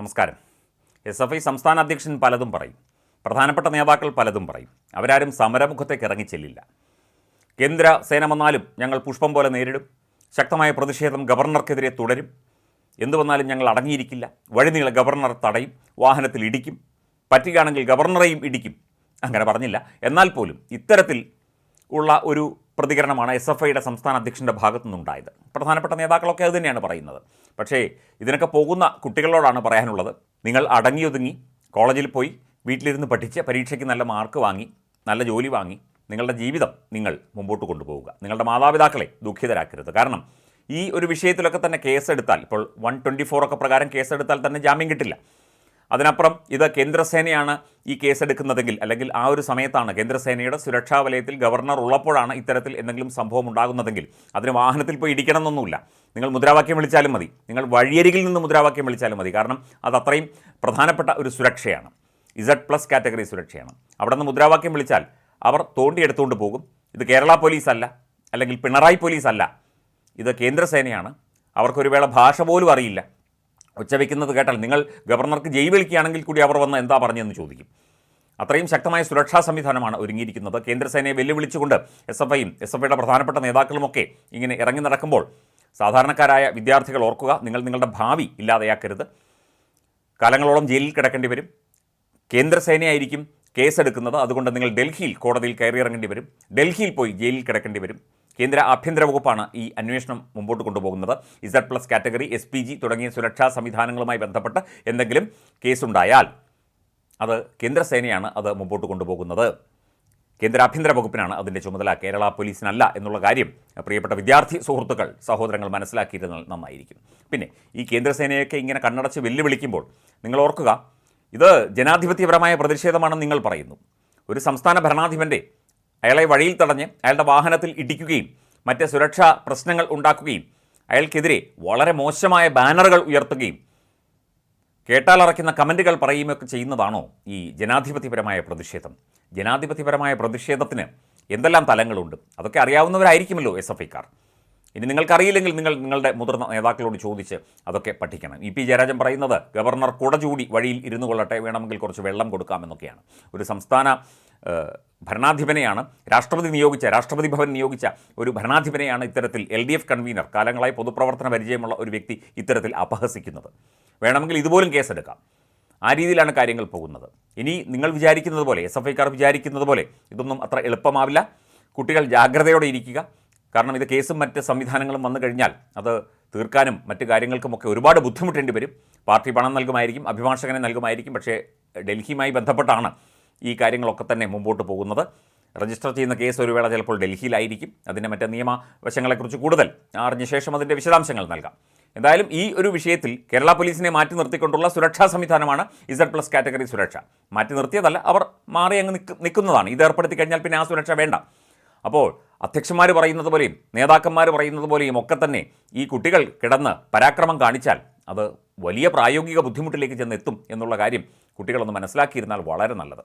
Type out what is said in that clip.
നമസ്കാരം. S F I സംസ്ഥാന അധ്യക്ഷൻ പലതും പറയും. പ്രധാനപ്പെട്ട നേതാക്കൾ പലതും പറയും. അവരാരും സമരമുഖത്തേക്ക് ഇറങ്ങിച്ചെല്ലില്ല. കേന്ദ്ര സേന വന്നാലും ഞങ്ങൾ പുഷ്പം പോലെ നേരിടും. ശക്തമായ പ്രതിഷേധം ഗവർണർക്കെതിരെ തുടരും. എന്തു വന്നാലും ഞങ്ങൾ അടങ്ങിയിരിക്കില്ല. വഴിനീളെ ഗവർണർ തടയും വാഹനത്തിൽ ഇടിക്കും. പറ്റുകയാണെങ്കിൽ ഗവർണറെയും ഇടിക്കും. അങ്ങനെ പറഞ്ഞില്ല. എന്നാൽ പോലും ഇത്തരത്തിൽ ഉള്ള ഒരു പ്രതികരണമാണ് എസ് എഫ് ഐയുടെ സംസ്ഥാന അധ്യക്ഷന്റെ ഭാഗത്തു നിന്നുണ്ടായത്. പ്രധാനപ്പെട്ട നേതാക്കളൊക്കെ അത് തന്നെയാണ് പറയുന്നത്. പക്ഷേ ഇതിനൊക്കെ പോകുന്ന കുട്ടികളോടാണ് പറയാനുള്ളത്. നിങ്ങൾ അടങ്ങി ഒതുങ്ങി കോളേജിൽ പോയി വീട്ടിലിരുന്ന് പഠിച്ച് പരീക്ഷയ്ക്ക് നല്ല മാർക്ക് വാങ്ങി നല്ല ജോലി വാങ്ങി നിങ്ങളുടെ ജീവിതം നിങ്ങൾ മുമ്പോട്ട് കൊണ്ടുപോവുക. നിങ്ങളുടെ മാതാപിതാക്കളെ ദുഃഖിതരാക്കരുത്. കാരണം ഈ ഒരു വിഷയത്തിലൊക്കെ തന്നെ കേസെടുത്താൽ ഇപ്പോൾ വൺ ട്വന്റി ഫോർ ഒക്കെ പ്രകാരം കേസെടുത്താൽ തന്നെ ജാമ്യം കിട്ടില്ല. അതിനപ്പുറം ഇത് കേന്ദ്രസേനയാണ് ഈ കേസെടുക്കുന്നതെങ്കിൽ അല്ലെങ്കിൽ ആ ഒരു സമയത്താണ് കേന്ദ്രസേനയുടെ സുരക്ഷാ വലയത്തിൽ ഗവർണർ ഉള്ളപ്പോഴാണ് ഇത്തരത്തിൽ എന്തെങ്കിലും സംഭവം ഉണ്ടാകുന്നതെങ്കിൽ. അതിന് വാഹനത്തിൽ പോയി ഇടിക്കണമെന്നൊന്നുമില്ല. നിങ്ങൾ മുദ്രാവാക്യം വിളിച്ചാലും മതി. നിങ്ങൾ വഴിയരികിൽ നിന്ന് മുദ്രാവാക്യം വിളിച്ചാലും മതി. കാരണം അത് അത്രയും പ്രധാനപ്പെട്ട ഒരു സുരക്ഷയാണ്. ഇസഡ് പ്ലസ് കാറ്റഗറി സുരക്ഷയാണ്. അവിടെ നിന്ന് മുദ്രാവാക്യം വിളിച്ചാൽ അവർ തോണ്ടിയെടുത്തുകൊണ്ട് പോകും. ഇത് കേരള പോലീസ് അല്ല അല്ലെങ്കിൽ പിണറായി പോലീസ് അല്ല ഇത് കേന്ദ്രസേനയാണ്. അവർക്കൊരു വേള ഭാഷ പോലും അറിയില്ല. ഉച്ചവെക്കുന്നത് കേട്ടാൽ നിങ്ങൾ ഗവർണർക്ക് ജയ് വിളിക്കുകയാണെങ്കിൽ കൂടി അവർ വന്ന് എന്താ പറഞ്ഞതെന്ന് ചോദിക്കും. അത്രയും ശക്തമായ സുരക്ഷാ സംവിധാനമാണ് ഒരുങ്ങിയിരിക്കുന്നത്. കേന്ദ്രസേനയെ വെല്ലുവിളിച്ചുകൊണ്ട് എസ് എഫ് ഐയും എസ് എഫ് ഐയുടെ പ്രധാനപ്പെട്ട നേതാക്കളുമൊക്കെ ഇങ്ങനെ ഇറങ്ങി നടക്കുമ്പോൾ സാധാരണക്കാരായ വിദ്യാർത്ഥികൾ ഓർക്കുക നിങ്ങൾ നിങ്ങളുടെ ഭാവി ഇല്ലാതെയാക്കരുത്. കാലങ്ങളോളം ജയിലിൽ കിടക്കേണ്ടി വരും. കേന്ദ്രസേനയായിരിക്കും കേസെടുക്കുന്നത്. അതുകൊണ്ട് നിങ്ങൾ ഡൽഹിയിൽ കോടതിയിൽ കയറിയിറങ്ങേണ്ടി വരും. ഡൽഹിയിൽ പോയി ജയിലിൽ കിടക്കേണ്ടി വരും. കേന്ദ്ര ആഭ്യന്തര വകുപ്പാണ് ഈ അന്വേഷണം മുമ്പോട്ട് കൊണ്ടുപോകുന്നത്. Z plus category S P G തുടങ്ങിയ സുരക്ഷാ സംവിധാനങ്ങളുമായി ബന്ധപ്പെട്ട് എന്തെങ്കിലും കേസുണ്ടായാൽ അത് കേന്ദ്രസേനയാണ് അത് മുമ്പോട്ട് കൊണ്ടുപോകുന്നത്. കേന്ദ്ര ആഭ്യന്തര വകുപ്പിനാണ് അതിന്റെ ചുമതല. കേരള പോലീസിനല്ല എന്നുള്ള കാര്യം പ്രിയപ്പെട്ട വിദ്യാർത്ഥി സുഹൃത്തുക്കൾ സഹോദരങ്ങൾ മനസ്സിലാക്കിയിരുന്നാൽ നന്നായിരിക്കും. പിന്നെ ഈ കേന്ദ്രസേനയൊക്കെ ഇങ്ങനെ കണ്ണടച്ച് വെല്ലുവിളിക്കുമ്പോൾ നിങ്ങൾ ഓർക്കുക ഇത് ജനാധിപത്യപരമായ പ്രതിഷേധമാണെന്ന് നിങ്ങൾ പറയുന്നു. ഒരു സംസ്ഥാന ഭരണാധിപന്റെ അയാളെ വഴിയിൽ തടഞ്ഞ് അയാളുടെ വാഹനത്തിൽ ഇടിക്കുകയും മറ്റ് സുരക്ഷാ പ്രശ്നങ്ങൾ ഉണ്ടാക്കുകയും അയാൾക്കെതിരെ വളരെ മോശമായ ബാനറുകൾ ഉയർത്തുകയും കേട്ടാലറയ്ക്കുന്ന കമന്റുകൾ പറയുകയൊക്കെ ചെയ്യുന്നതാണോ ഈ ജനാധിപത്യപരമായ പ്രതിഷേധം? ജനാധിപത്യപരമായ പ്രതിഷേധത്തിന് എന്തെല്ലാം തലങ്ങളുണ്ട്? അതൊക്കെ അറിയാവുന്നവരായിരിക്കുമല്ലോ എസ് എഫ് ഐക്കാർ ഇനി നിങ്ങൾക്കറിയില്ലെങ്കിൽ നിങ്ങൾ നിങ്ങളുടെ മുതിർന്ന നേതാക്കളോട് ചോദിച്ച് അതൊക്കെ പഠിക്കണം. ഇ പി ജയരാജൻ പറയുന്നത് ഗവർണർ കുടചൂടി വഴിയിൽ ഇരുന്നു കൊള്ളട്ടെ വേണമെങ്കിൽ കുറച്ച് വെള്ളം കൊടുക്കാമെന്നൊക്കെയാണ് ഒരു സംസ്ഥാന ഭരണാധിപനെയാണ് രാഷ്ട്രപതി നിയോഗിച്ച രാഷ്ട്രപതി ഭവൻ നിയോഗിച്ച ഒരു ഭരണാധിപനെയാണ് ഇത്തരത്തിൽ എൽ ഡി എഫ് കൺവീനർ. കാലങ്ങളായി പൊതുപ്രവർത്തന പരിചയമുള്ള ഒരു വ്യക്തി ഇത്തരത്തിൽ അപഹസിക്കുന്നത്. വേണമെങ്കിൽ ഇതുപോലും കേസെടുക്കാം. ആ രീതിയിലാണ് കാര്യങ്ങൾ പോകുന്നത്. ഇനി നിങ്ങൾ വിചാരിക്കുന്നത് പോലെ എസ് എഫ് ഐക്കാർ വിചാരിക്കുന്നത് പോലെ ഇതൊന്നും അത്ര എളുപ്പമാവില്ല. കുട്ടികൾ ജാഗ്രതയോടെ ഇരിക്കുക. കാരണം ഇത് കേസും മറ്റ് സംവിധാനങ്ങളും വന്നു കഴിഞ്ഞാൽ അത് തീർക്കാനും മറ്റു കാര്യങ്ങൾക്കുമൊക്കെ ഒരുപാട് ബുദ്ധിമുട്ടേണ്ടി വരും. പാർട്ടി പണം നൽകുമായിരിക്കും അഭിഭാഷകനെ നൽകുമായിരിക്കും പക്ഷേ ഡൽഹിയുമായി ബന്ധപ്പെട്ടാണ് ഈ കാര്യങ്ങളൊക്കെ തന്നെ മുമ്പോട്ട് പോകുന്നത്. രജിസ്റ്റർ ചെയ്യുന്ന കേസ് ഒരു വേള ചിലപ്പോൾ ഡൽഹിയിലായിരിക്കും. അതിന്റെ മറ്റ് നിയമവശങ്ങളെക്കുറിച്ച് കൂടുതൽ അറിഞ്ഞ ശേഷം അതിന്റെ വിശദാംശങ്ങൾ നൽകാം. എന്തായാലും ഈ ഒരു വിഷയത്തിൽ കേരള പോലീസിനെ മാറ്റി നിർത്തിക്കൊണ്ടുള്ള സുരക്ഷാ സംവിധാനമാണ് ഇസഡ് പ്ലസ് കാറ്റഗറി സുരക്ഷ. മാറ്റി നിർത്തിയതല്ല അവർ മാറി അങ്ങ് നിൽക്കുന്നതാണ്. ഇത് ഏർപ്പെടുത്തി കഴിഞ്ഞാൽ പിന്നെ ആ സുരക്ഷ വേണ്ട. അപ്പോൾ അധ്യക്ഷന്മാർ പറയുന്നത് പോലെയും നേതാക്കന്മാർ പറയുന്നത് പോലെയും ഒക്കെ തന്നെ ഈ കുട്ടികൾ കിടന്ന് പരാക്രമം കാണിച്ചാൽ അത് വലിയ പ്രായോഗിക ബുദ്ധിമുട്ടിലേക്ക് ചെന്ന് എത്തും എന്നുള്ള കാര്യം കുട്ടികളൊന്ന് മനസ്സിലാക്കിയിരുന്നാൽ വളരെ നല്ലത്.